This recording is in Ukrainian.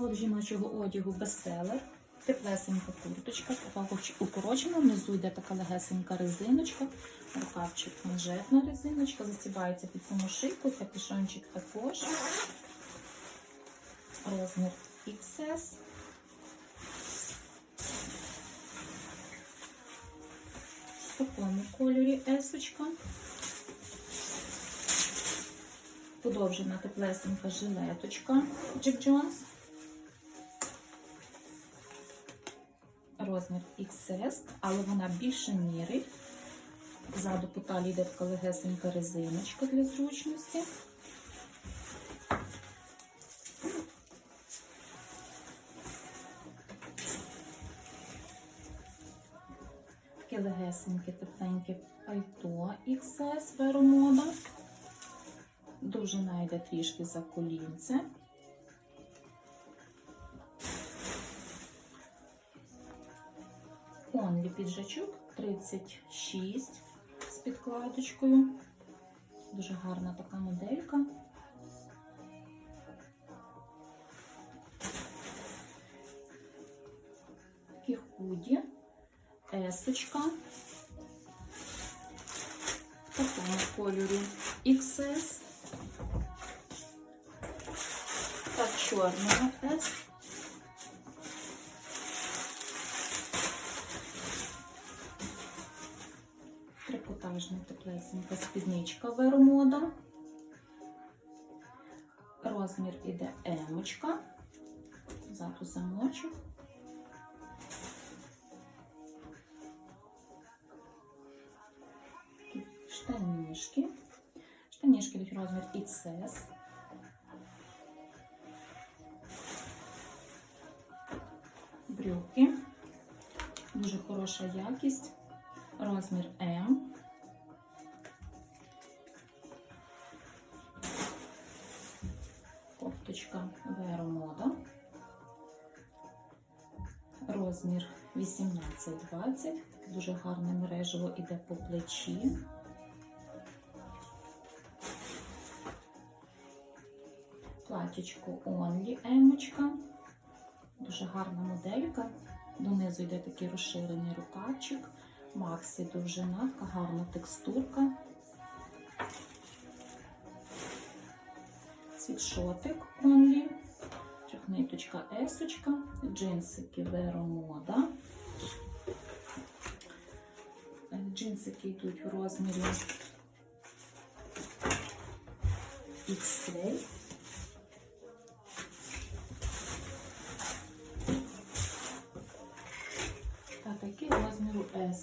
Лот жіночого одягу бестселер. Теплесенька курточка, така укорочена, внизу йде така легесенька резиночка, рукавчик манжетна резиночка, засібається під саму шийку, капюшончик також. Розмір XS. В такому кольорі есочка. Подовжена теплесенька жилеточка Jack Jones. Розмір XS, але вона більше мірить. Ззаду по талії йде така легесенька резиночка для зручності. Таке легесеньке, тепленьке пальто XS Веромода. Довжина йде трішки за колінце. Онлі піджачок 36 з підкладочкою. Дуже гарна така моделька. Такі худі, есочка. В такому кольорі XS. Так, чорного S. Трикотажна теплесенька спідничка веромода. Розмір іде емочка. Ззаду замочок. Штанішки. Штанішки йдуть розмір XS. Брюки. Дуже хороша якість. Розмір М. Кофточка Веромода. Розмір 18-20. Дуже гарне мережево іде по плечі. Платічко Only Емочка. Дуже гарна моделька. Донизу йде такий розширений рукавчик. Максі довжина, така гарна текстурка. Світшотик Only. Трьохниточка есочка. Джинсики Веромода. Е, Джинсики йдуть в розмірі XL. А такий розміру S.